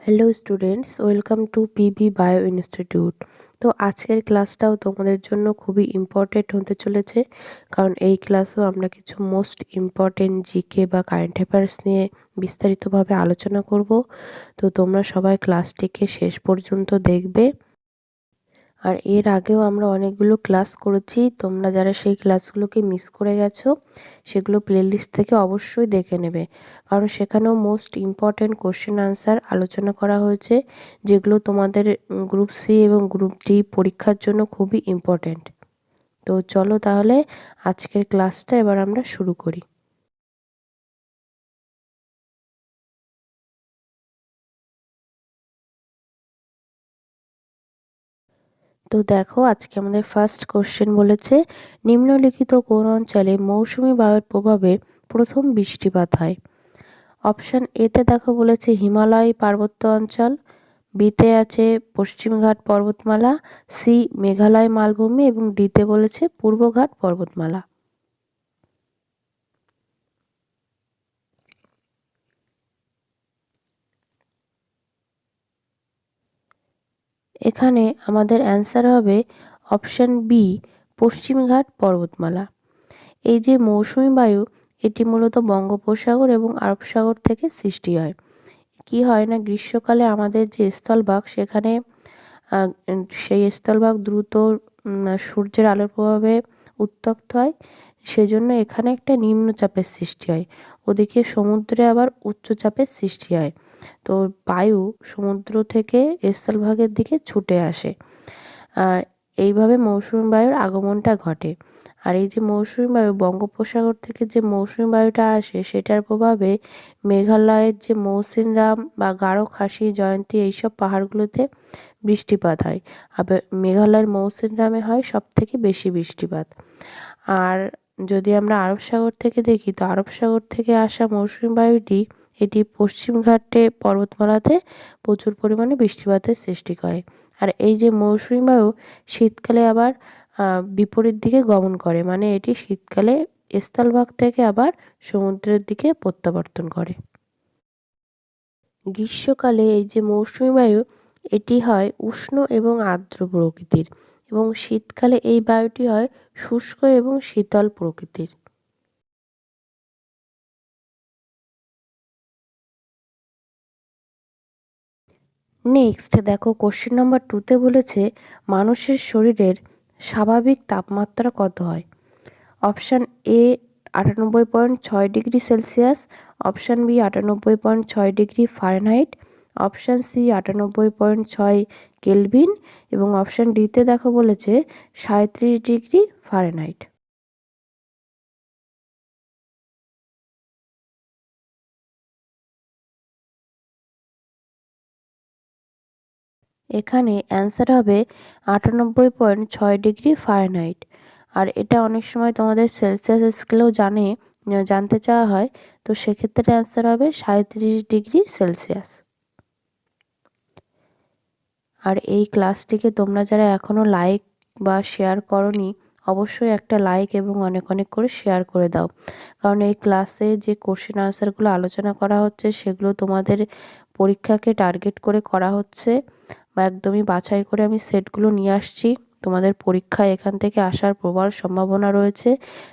Hello students welcome to PB bio institute তো আজকের ক্লাসটাও তোমাদের জন্য খুবই ইম্পর্টেন্ট হতে চলেছে, কারণ এই ক্লাসেও আমরা কিছু most important G K current affairs নিয়ে বিস্তারিতভাবে আলোচনা করব। তো তোমরা সবাই ক্লাসটিকে শেষ পর্যন্ত দেখবে। আর এর আগেও আমরা অনেকগুলো ক্লাস করেছি। তোমরা যারা সেই ক্লাসগুলোকে মিস করে গেছো, সেগুলো প্লেলিস্ট থেকে অবশ্যই দেখে নেবে। কারণ সেখানেও মোস্ট ইম্পর্ট্যান্ট কোশ্চেন আনসার আলোচনা করা হয়েছে, যেগুলো তোমাদের গ্রুপ সি এবং গ্রুপ ডি পরীক্ষার জন্য খুবই ইম্পর্ট্যান্ট তো চলো তাহলে আজকের ক্লাসটা এবার আমরা শুরু করি। তো দেখো, আজকে আমাদের ফার্স্ট কোশ্চেন বলেছে, নিম্নলিখিত কোন অঞ্চলে মৌসুমি বায়ুর প্রভাবে প্রথম বৃষ্টিপাত হয়? অপশান এতে দেখো বলেছে, হিমালয় পার্বত্য অঞ্চল বিতে আছে পশ্চিমঘাট পর্বতমালা সি মেঘালয় মালভূমি এবং ডিতে বলেছে পূর্বঘাট পর্বতমালা। এখানে আমাদের অ্যান্সার হবে অপশান বি পশ্চিমঘাট পর্বতমালা। এই যে মৌসুমি বায়ু, এটি মূলত বঙ্গোপসাগর এবং আরব সাগর থেকে সৃষ্টি হয়। কি হয় না, গ্রীষ্মকালে আমাদের যে স্থলভাগ, সেখানে সেই স্থলভাগ দ্রুত সূর্যের আলোর প্রভাবে উত্তপ্ত হয়। সেজন্য এখানে একটা নিম্নচাপের সৃষ্টি হয়। ওদিকে সমুদ্রে আবার উচ্চচাপের সৃষ্টি হয়। তো বায়ু সমুদ্র থেকে স্থলভাগের দিকে ছুটে আসে। আর এইভাবে মৌসুমি বায়ুর আগমনটা ঘটে। আর এই যে মৌসুমি বায়ু, বঙ্গোপসাগর থেকে যে মৌসুমি বায়ুটা আসে, সেটার প্রভাবে মেঘালয়ের যে মৌসিনরাম বা গাঢ় খাসি জয়ন্তী এইসব পাহাড়গুলোতে বৃষ্টিপাত হয়। আবার মেঘালয়ের মৌসিনরামে হয় সব থেকে বেশি বৃষ্টিপাত। আর যদি আমরা আরব সাগর থেকে দেখি, তো আরব সাগর থেকে আসা মৌসুমি বায়ুটি এটি পশ্চিমঘাটে পর্বতমালাতে প্রচুর পরিমাণে বৃষ্টিপাতের সৃষ্টি করে। আর এই যে মৌসুমি বায়ু শীতকালে আবার বিপরীত দিকে গমন করে। মানে এটি শীতকালে স্থলভাগ থেকে আবার সমুদ্রের দিকে প্রত্যাবর্তন করে। গ্রীষ্মকালে এই যে মৌসুমি বায়ু, এটি হয় উষ্ণ এবং আর্দ্র প্রকৃতির। এবং শীতকালে এই বায়ুটি হয় শুষ্ক এবং শীতল প্রকৃতির। নেক্সট দেখো কোশ্চেন নাম্বার টুতে বলেছে, মানুষের শরীরের স্বাভাবিক তাপমাত্রা কত হয়? অপশান এ আটানব্বই পয়েন্ট ছয় ডিগ্রি সেলসিয়াস। অপশান বি আটানব্বই পয়েন্ট ছয় ডিগ্রি ফারেনহাইট। অপশান সি আটানব্বই পয়েন্ট ছয় কেলভিন। এবং অপশান ডিতে দেখো বলেছে সাঁত্রিশ ডিগ্রি ফারেনহাইট। এখানে অ্যান্সার হবে আটানব্বই পয়েন্ট ছয় ডিগ্রি ফারেনহাইট আর এটা অনেক সময় তোমাদের সেলসিয়াস স্কেলেও জানে জানতে চাওয়া হয়, তো সেক্ষেত্রে অ্যান্সার হবে সাঁত্রিশ ডিগ্রি সেলসিয়াস আর এই ক্লাসটিকে তোমরা যারা এখনও লাইক বা শেয়ার করনি, অবশ্যই একটা লাইক এবং অনেক অনেক করে শেয়ার করে দাও। কারণ এই ক্লাসে যে কোশ্চেন আনসারগুলো আলোচনা করা হচ্ছে, সেগুলো তোমাদের পরীক্ষাকে টার্গেট করে করা হচ্ছে বা একদমই বাছাই করে আমি সেটগুলো নিয়ে আসছি। তোমাদের পরীক্ষা এখান থেকে আসার প্রবল সম্ভাবনা রয়েছে,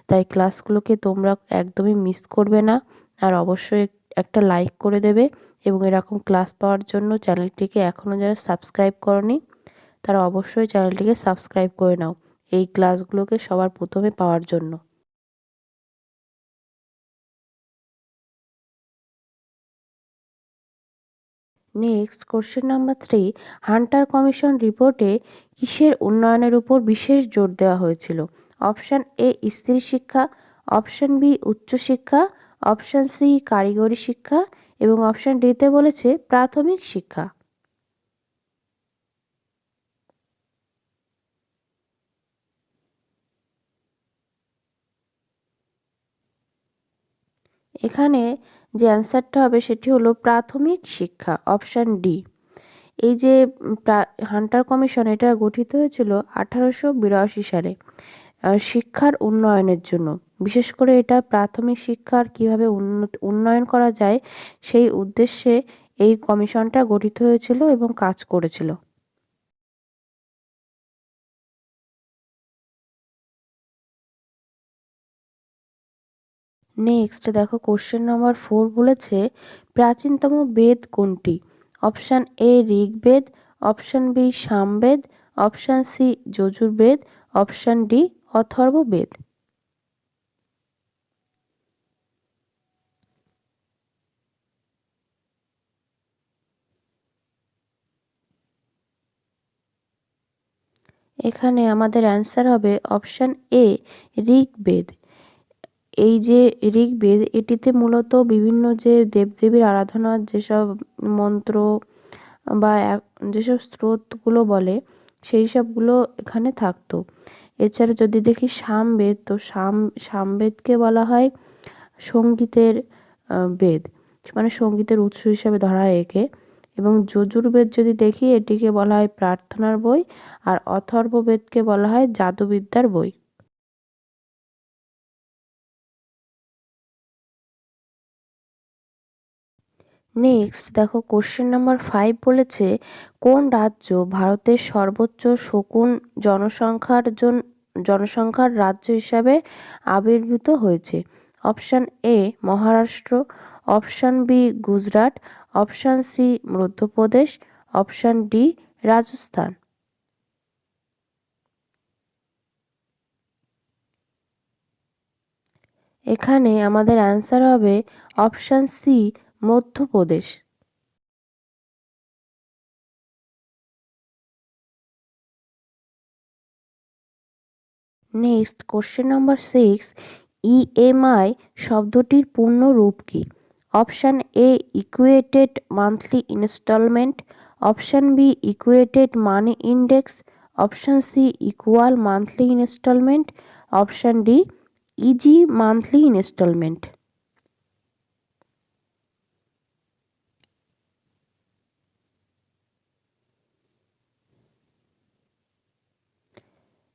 তাই ক্লাসগুলোকে তোমরা একদমই মিস করবে না। আর অবশ্যই একটা লাইক করে দেবে এবং এরকম ক্লাস পাওয়ার জন্য চ্যানেলটিকে এখনও যারা সাবস্ক্রাইব করনি, তারা অবশ্যই চ্যানেলটিকে সাবস্ক্রাইব করে নাও। এই ক্লাসগুলোকে সবার প্রথমে পাওয়ার জন্য। Next question number three Hunter commission রিপোর্টে কিসের উন্নয়নের উপর বিশেষ জোর দেওয়া হয়েছিল? অপশান এ স্ত্রী শিক্ষা। অপশান বি উচ্চশিক্ষা অপশান সি কারিগরি শিক্ষা। এবং অপশান ডিতে বলেছে প্রাথমিক শিক্ষা। এখানে যে অ্যান্সারটা হবে সেটি হলো প্রাথমিক শিক্ষা অপশান ডি এই যে হান্টার কমিশন এটা গঠিত হয়েছিল আঠারোশো বিরাশি সালে শিক্ষার উন্নয়নের জন্য। বিশেষ করে এটা প্রাথমিক শিক্ষার কীভাবে উন্নয়ন করা যায় সেই উদ্দেশ্যে এই কমিশনটা গঠিত হয়েছিল এবং কাজ করেছিল। নেক্সট দেখো কোশ্চেন নাম্বার ফোর বলেছে, প্রাচীনতম বেদ কোনটি? Option A Rigveda option B Samaveda option C Yajurveda option D Atharvaveda. এখানে আমাদের অ্যান্সার হবে অপশান এ ঋগ্বেদ। এই যে ঋগ্বেদ, এটিতে মূলত বিভিন্ন যে দেবদেবীর আরাধনার যেসব মন্ত্র বা যেসব স্রোতগুলো বলে, সেই সবগুলো এখানে থাকতো। এছাড়া যদি দেখি সামবেদ, তো সাম, সামবেদকে বলা হয় সঙ্গীতের বেদ। মানে সঙ্গীতের উৎস হিসাবে ধরা হয় একে। এবং যজুর্বেদ যদি দেখি, এটিকে বলা হয় প্রার্থনার বই, আর অথর্ববেদকে বলা হয় জাদুবিদ্যার বই। নেক্সট দেখো কোশ্চেন নাম্বার ফাইভ বলেছে, কোন রাজ্য ভারতের সর্বোচ্চ শকুন জনসংখ্যার জন, জনসংখ্যার রাজ্য হিসাবে আবির্ভূত হয়েছে? Option A Maharashtra option B Gujarat option C Madhya Pradesh option D Rajasthan এখানে আমাদের অ্যান্সার হবে option C Madhya Pradesh. Next question number six EMI শব্দটির পূর্ণ রূপ কী? Option A equated monthly instalment option B equated money index option C equal monthly instalment option D easy monthly instalment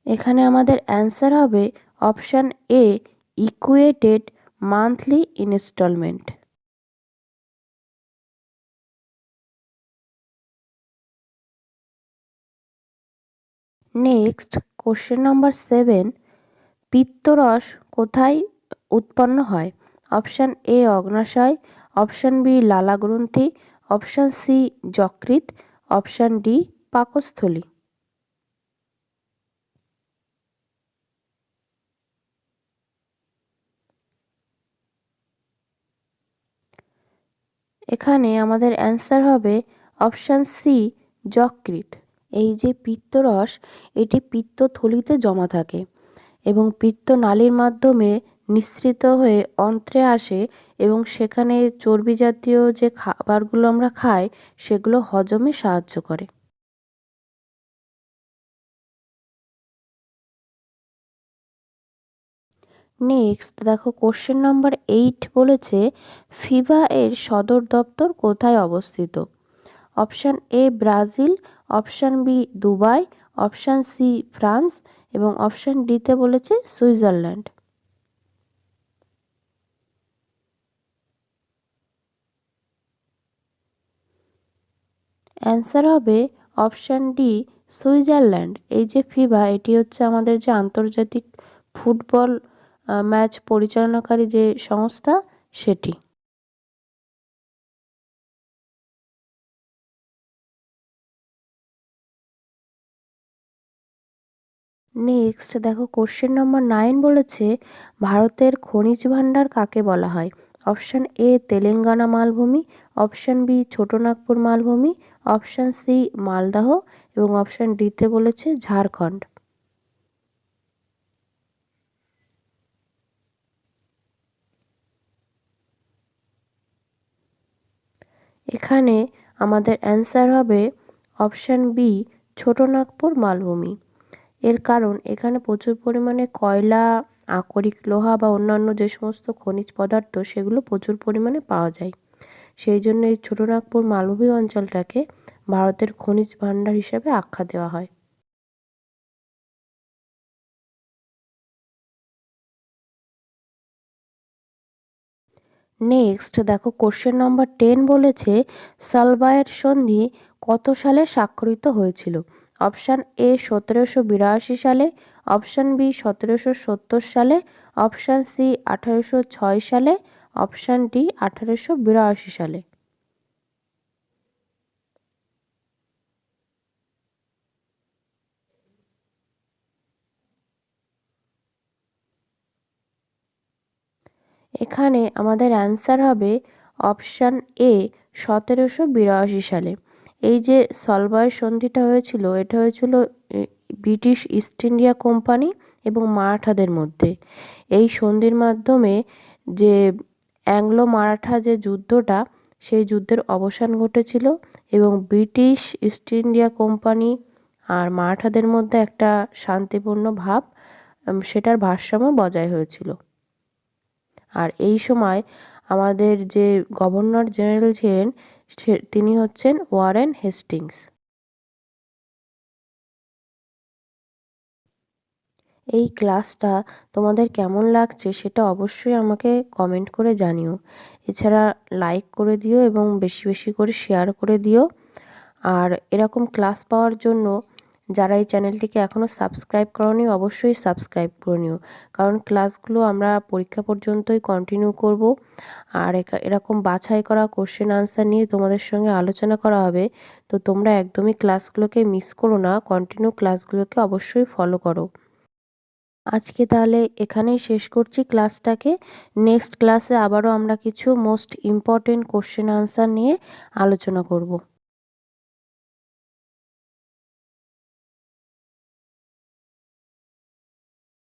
এখানে আমাদের answer হবে option A equated monthly instalment next question number seven পিত্তরস কোথায় উৎপন্ন হয়? Option A, অগ্নাশয়। Option B, লালাগ্রন্থি। Option C যকৃত option D, পাকস্থলী। এখানে আমাদের অ্যান্সার হবে অপশান সি যকৃত এই যে পিত্তরস, এটি পিত্তথলিতে জমা থাকে এবং পিত্ত নালীর মাধ্যমে নিঃসৃত হয়ে অন্ত্রে আসে এবং সেখানে চর্বি জাতীয় যে খাবারগুলো আমরা খাই, সেগুলো হজমে সাহায্য করে। নেক্সট দেখো কোশ্চেন নাম্বার এইট বলেছে ফিভা এর সদর দপ্তর কোথায় অবস্থিত? Option A Brazil option B Dubai option C France এবং অপশান ডিতে বলেছে সুইজারল্যান্ড অ্যান্সার হবে অপশান ডি সুইজারল্যান্ড এই যে ফিবা এটি হচ্ছে আমাদের যে আন্তর্জাতিক ফুটবল ম্যাচ পরিচালনাকারী যে সংস্থা, সেটি। নেক্সট দেখো কোশ্চেন নাম্বার নাইন বলেছে, ভারতের খনিজ ভাণ্ডার কাকে বলা হয়? অপশান এ তেলেঙ্গানা মালভূমি। অপশান বি ছোটনাগপুর মালভূমি। Option C Malda. এবং অপশান ডিতে বলেছে, ঝাড়খণ্ড। এখানে আমাদের অ্যান্সার হবে অপশান বি ছোটনাগপুর মালভূমি। এর কারণ, এখানে প্রচুর পরিমাণে কয়লা, আকরিক লোহা বা অন্যান্য যে সমস্ত খনিজ পদার্থ, সেগুলো প্রচুর পরিমাণে পাওয়া যায়। সেই জন্য এই ছোটনাগপুর মালভূমি অঞ্চলটাকে ভারতের খনিজ ভাণ্ডার হিসেবে আখ্যা দেওয়া হয়। নেক্সট দেখো কোশ্চেন নম্বর টেন বলেছে, সালবায়ের সন্ধি কত সালে স্বাক্ষরিত হয়েছিল? অপশান এ সতেরোশো বিরাশি সালে অপশান বি সতেরোশো সত্তর সালে অপশান সি আঠারোশো ছয় সালে অপশান ডি আঠারোশো বিরাশি সালে। এখানে আমাদের অ্যান্সার হবে অপশান এ সতেরোশো বিরাশি সালে। এই যে সলবায় সন্ধিটা হয়েছিল, এটা হয়েছিল ব্রিটিশ ইস্ট ইন্ডিয়া কোম্পানি এবং মারাঠাদের মধ্যে। এই সন্ধির মাধ্যমে যে অ্যাংলো মারাঠা যে যুদ্ধটা, সেই যুদ্ধের অবসান ঘটেছিল এবং ব্রিটিশ ইস্ট ইন্ডিয়া কোম্পানি আর মারাঠাদের মধ্যে একটা শান্তিপূর্ণ ভাব সেটার ভারসাম্য বজায় হয়েছিল। আর এই সময় আমাদের যে গভর্নর জেনারেল ছিলেন তিনি হচ্ছেন ওয়ারেন হেস্টিংস। এই ক্লাসটা তোমাদের কেমন লাগছে সেটা অবশ্যই আমাকে কমেন্ট করে জানিও। এছাড়া লাইক করে দিও এবং বেশি বেশি করে শেয়ার করে দিও। আর এরকম ক্লাস পাওয়ার জন্য যারা এই চ্যানেলটিকে এখনও সাবস্ক্রাইব করনি, অবশ্যই সাবস্ক্রাইব করে নিও। কারণ ক্লাসগুলো আমরা পরীক্ষা পর্যন্তই কন্টিনিউ করব। আর এরকম বাছাই করা কোশ্চেন আনসার নিয়ে তোমাদের সঙ্গে আলোচনা করা হবে। তো তোমরা একদমই ক্লাসগুলোকে মিস করো না কন্টিনিউ ক্লাসগুলোকে অবশ্যই ফলো করো। আজকে তাহলে এখানেই শেষ করছি ক্লাসটাকে। নেক্সট ক্লাসে আবারও আমরা কিছু মোস্ট ইম্পর্টেন্ট কোশ্চেন আনসার নিয়ে আলোচনা করব।